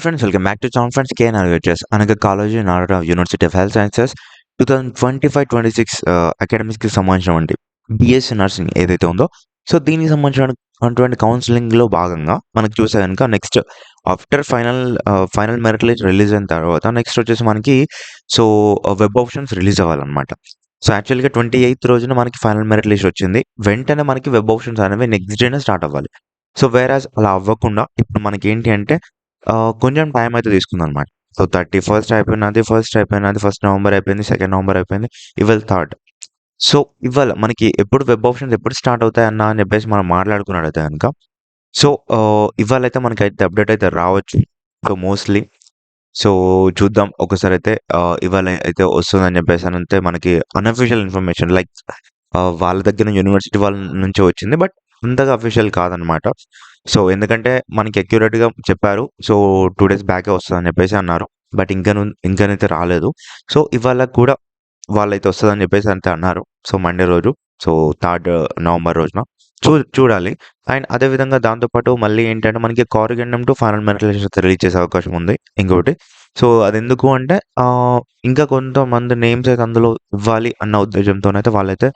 Friends friends, welcome back to Sound Friends. K అనగా college of university of health sciences two thousand twenty five twenty six అకాడమిక్స్కి సంబంధించినటువంటి BSc nursing ఏదైతే ఉందో. So దీనికి సంబంధించినటువంటి కౌన్సిలింగ్లో భాగంగా మనకు చూసే కనుక next after final final merit list release అయిన తర్వాత నెక్స్ట్ వచ్చేసి మనకి సో వెబ్ ఆప్షన్స్ రిలీజ్ అవ్వాలన్నమాట. సో యాక్చువల్గా ట్వంటీ ఎయిత్ రోజున మనకి ఫైనల్ మెరిట్ లిస్ట్ వచ్చింది. వెంటనే మనకి వెబ్ ఆప్షన్స్ అనేవి నెక్స్ట్ డేనే స్టార్ట్ అవ్వాలి. సో వేరాజ్ అలా అవ్వకుండా ఇప్పుడు మనకి ఏంటి అంటే కొంచెం టైం అయితే తీసుకుందనమాట సో థర్టీ ఫస్ట్ అయిపోయినది ఫస్ట్ అయిపోయినది ఫస్ట్ నవంబర్ అయిపోయింది సెకండ్ నవంబర్ అయిపోయింది ఇవాళ థర్డ్ సో ఇవాళ మనకి ఎప్పుడు వెబ్ ఆప్షన్స్ ఎప్పుడు స్టార్ట్ అవుతాయి అన్న అని చెప్పేసి మనం మాట్లాడుకున్నట్టయితే కనుక సో ఇవాళ అయితే మనకి అయితే అప్డేట్ అయితే రావచ్చు. సో మోస్ట్లీ సో చూద్దాం. ఒకసారి అయితే ఇవాళ అయితే వస్తుందని చెప్పేసి అంటే మనకి అన్అఫీషియల్ ఇన్ఫర్మేషన్ లైక్ వాళ్ళ దగ్గర యూనివర్సిటీ వాళ్ళ నుంచి వచ్చింది. బట్ అంతగా అఫీషియల్ కాదనమాట. సో ఎందుకంటే మనకి అక్యురేట్గా చెప్పారు. సో టూ డేస్ బ్యాకే వస్తుందని చెప్పేసి అన్నారు. బట్ ఇంకా ఇంకనైతే రాలేదు. సో ఇవాళ కూడా వాళ్ళైతే వస్తుందని చెప్పేసి అంతే అన్నారు. సో మండే రోజు. సో థర్డ్ నవంబర్ uh, రోజున. చూ చూడాలి. అండ్ అదేవిధంగా దాంతోపాటు మళ్ళీ ఏంటంటే మనకి కారిగండం టు ఫైనల్ మెరిట్ రిలీజ్ చేసే అవకాశం ఉంది. ఇంకొకటి సో అది ఎందుకు అంటే ఇంకా కొంతమంది నేమ్స్ అయితే అందులో ఇవ్వాలి అన్న ఉద్దేశంతోనైతే వాళ్ళైతే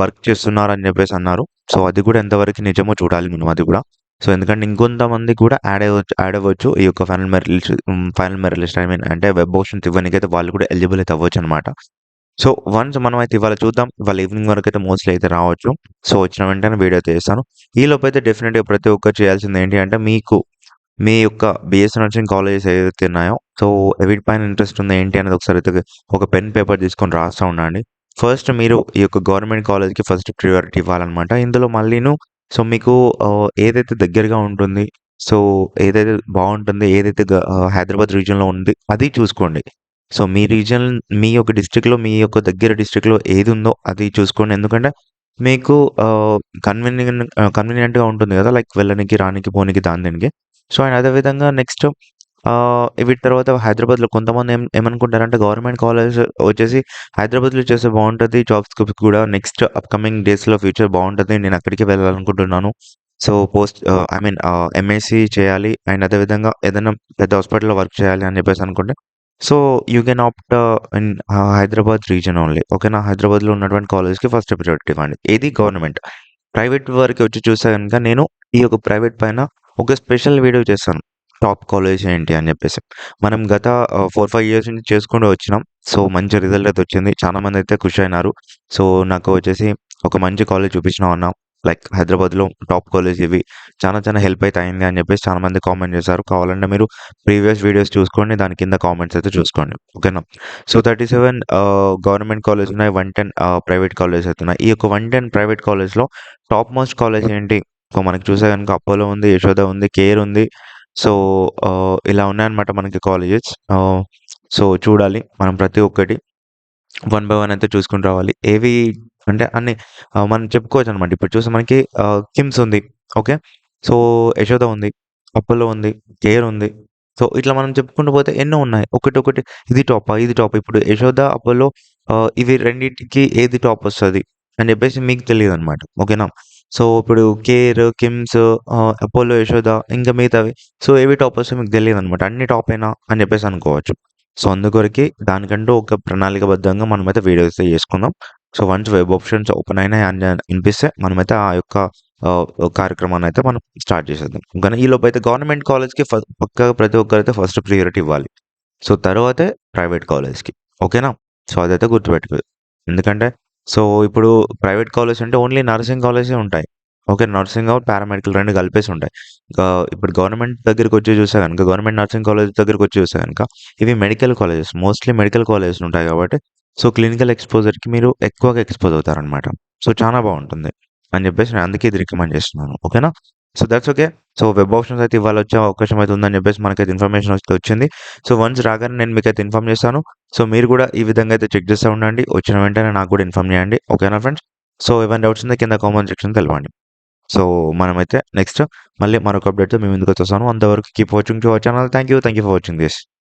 వర్క్ చేస్తున్నారని చెప్పేసి అన్నారు. సో అది కూడా ఎంతవరకు నిజమో చూడాలి మనం అది కూడా. సో ఎందుకంటే ఇంకొంతమంది కూడా యాడ్ అవ్వచ్చు యాడ్ అవ్వచ్చు. ఈ యొక్క final merit final merit list I mean అంటే వెబ్ ఆప్షన్స్ అయితే వాళ్ళు కూడా ఎలిజిబుల్ అయితే అవ్వచ్చు అనమాట సో వన్స్ మనం అయితే ఇవాళ చూద్దాం. ఇవాళ ఈవినింగ్ వరకు అయితే మోస్ట్లీ అయితే రావచ్చు. సో వచ్చిన వెంటనే వీడియో చేస్తాను ఈ లోపు అయితే డెఫినెట్గా ప్రతి ఒక్కరు చేయాల్సింది ఏంటి అంటే మీకు మీ యొక్క బిఎస్ నర్సింగ్ కాలేజెస్ ఏదైతే ఉన్నాయో సో పైన ఇంట్రెస్ట్ ఉందో ఏంటి అనేది ఒకసారి అయితే ఒక పెన్ పేపర్ తీసుకొని రాస్తూ ఉండండి. ఫస్ట్ మీరు ఈ యొక్క గవర్నమెంట్ కాలేజ్కి ఫస్ట్ ప్రియారిటీ ఇవ్వాలన్నమాట. ఇందులో మళ్ళీను సో మీకు ఏదైతే దగ్గరగా ఉంటుంది సో ఏదైతే బాగుంటుంది ఏదైతే హైదరాబాద్ రీజియన్లో ఉంది అది చూసుకోండి. సో మీ రీజన్ మీ యొక్క డిస్ట్రిక్ట్లో మీ యొక్క దగ్గర డిస్ట్రిక్ట్లో ఏది ఉందో అది చూసుకోండి. ఎందుకంటే మీకు కన్వీనియంట్ కన్వీనియంట్గా ఉంటుంది కదా లైక్ వెళ్ళనికి రానికి పోనీకి దాని దీనికి. సో అండ్ అదేవిధంగా నెక్స్ట్ వీటి తర్వాత హైదరాబాద్లో కొంతమంది ఏం ఏమనుకుంటారంటే గవర్నమెంట్ కాలేజ్ వచ్చేసి హైదరాబాద్లో చేస్తే బాగుంటుంది జాబ్ స్కోప్స్ కూడా నెక్స్ట్ అప్కమింగ్ డేస్లో ఫ్యూచర్ బాగుంటుంది నేను అక్కడికి వెళ్ళాలనుకుంటున్నాను. So post I mean MSc చేయాలి అండ్ అదేవిధంగా ఏదైనా పెద్ద హాస్పిటల్లో వర్క్ చేయాలి అని చెప్పేసి అనుకుంటే so you can opt in Hyderabad region only ఓకేనా హైదరాబాద్లో ఉన్నటువంటి కాలేజ్కి ఫస్ట్ ప్రియారిటీ ఇవ్వండి. ఇది గవర్నమెంట్? ప్రైవేట్ వరకు వచ్చి చూస్తే కనుక నేను ఈ యొక్క ప్రైవేట్ పైన ఒక స్పెషల్ వీడియో చేస్తాను. టాప్ కాలేజ్ ఏంటి అని చెప్పేసి. మనం గత ఫోర్ ఫైవ్ ఇయర్స్ నుంచి చేసుకుంటూ వచ్చినాం. సో మంచి రిజల్ట్ అయితే వచ్చింది. చాలా మంది అయితే ఖుషి అయినారు. సో నాకు వచ్చేసి ఒక మంచి కాలేజ్ చూపించినాం అన్నా లైక్ హైదరాబాద్లో టాప్ కాలేజ్ ఇవి. చాలా చాలా హెల్ప్ అయితే అయింది అని చెప్పేసి చాలా మంది కామెంట్ చేశారు. కావాలంటే మీరు ప్రీవియస్ వీడియోస్ చూసుకోండి. దాని కింద కామెంట్స్ అయితే చూసుకోండి. ఓకేనా so thirty seven government college ఉన్నాయి. వన్ టెన్ ప్రైవేట్ కాలేజ్ అయితే ఉన్నాయి. ఈ యొక్క వన్ టెన్ ప్రైవేట్ కాలేజ్లో టాప్ మోస్ట్ కాలేజ్ ఏంటి? సో మనకి చూసే కనుక అపోలో ఉంది యశోద ఉంది కేర్ ఉంది. సో ఇలా ఉన్నాయన్నమాట మనకి కాలేజెస్. సో చూడాలి మనం ప్రతి ఒక్కటి. వన్ బై వన్ అయితే చూసుకుంటూ రావాలి. ఏవి అంటే అన్ని మనం చెప్పుకోవచ్చు అనమాట ఇప్పుడు చూస్తే మనకి కిమ్స్ ఉంది. ఓకే? సో యశోద ఉంది అపోలో ఉంది కేర్ ఉంది. సో ఇట్లా మనం చెప్పుకుంటూ పోతే ఎన్నో ఉన్నాయి. ఒకటి ఒకటి ఇది టాప్ ఇది టాప్. ఇప్పుడు యశోద అపోలో ఇవి రెండింటికి ఏది టాప్ వస్తుంది అని చెప్పేసి మీకు తెలియదు అనమాట ఓకేనా? సో ఇప్పుడు కేర్ కిమ్స్ అపోలో యశోద ఇంకా మిగతావి. సో ఏవి టాప్ మీకు తెలియదు అనమాట అన్ని టాప్ అయినా అని చెప్పేసి అనుకోవచ్చు. సో అందుకొరకి దానికంటూ ఒక ప్రణాళికబద్ధంగా మనమైతే వీడియోస్ చేసుకుందాం. So once web options open అయినాయి అని అనిపిస్తే మనమైతే ఆ యొక్క ఆ, కార్యక్రమాన్ని అయితే మనం స్టార్ట్ చేసేద్దాం. కానీ ఈ లోపు అయితే గవర్నమెంట్ కాలేజ్కి ఫ- పక్కాగా ప్రతి ఒక్కరైతే ఫస్ట్ ప్రియారిటీ ఇవ్వాలి. సో తర్వాతే ప్రైవేట్ కాలేజ్కి. ఓకేనా? సో అదైతే గుర్తుపెట్టుకో ఎందుకంటే సో ఇప్పుడు ప్రైవేట్ కాలేజ్ అంటే ఓన్లీ నర్సింగ్ కాలేజే ఉంటాయి. ఓకే నర్సింగ్ అవుట్ పారామెడికల్ రెండు కలిపేసి ఉంటాయి. ఇప్పుడు గవర్నమెంట్ దగ్గరికి వచ్చి చూసా కనుక గవర్నమెంట్ నర్సింగ్ కాలేజ్ దగ్గరికి వచ్చి చూసా కనుక ఇవి medical colleges mostly medical colleges ఉంటాయి కాబట్టి సో క్లినికల్ ఎక్స్పోజర్కి మీరు ఎక్కువగా ఎక్స్పోజ్ అవుతారనమాట సో చాలా బాగుంటుంది అని చెప్పేసి నేను అందుకే ఇది రికమెండ్ చేస్తున్నాను. ఓకేనా? So that's okay so web options అయితే ఇవాళ వచ్చే అవకాశం అయితే ఉందని చెప్పేసి మనకైతే ఇన్ఫర్మేషన్ వస్తే వచ్చింది. సో వన్స్ రాగానే నేను మీకు అయితే ఇన్ఫార్మ్ చేస్తాను. సో మీరు కూడా ఈ విధంగా అయితే చెక్ చేస్తూ ఉండండి. వచ్చిన వెంటనే నాకు కూడా ఇన్ఫార్మ్ చేయండి. ఓకేనా ఫ్రెండ్స్ సో ఏమైనా డౌట్స్ ఉంటే కింద కామెంట్ సెక్షన్ తెలవండి. సో మనమైతే నెక్స్ట్ మళ్ళీ మరొక అప్డేట్తో మేము ఎందుకు వచ్చేస్తాను. అంతవరకు keep watching to our channel thank you thank you for watching this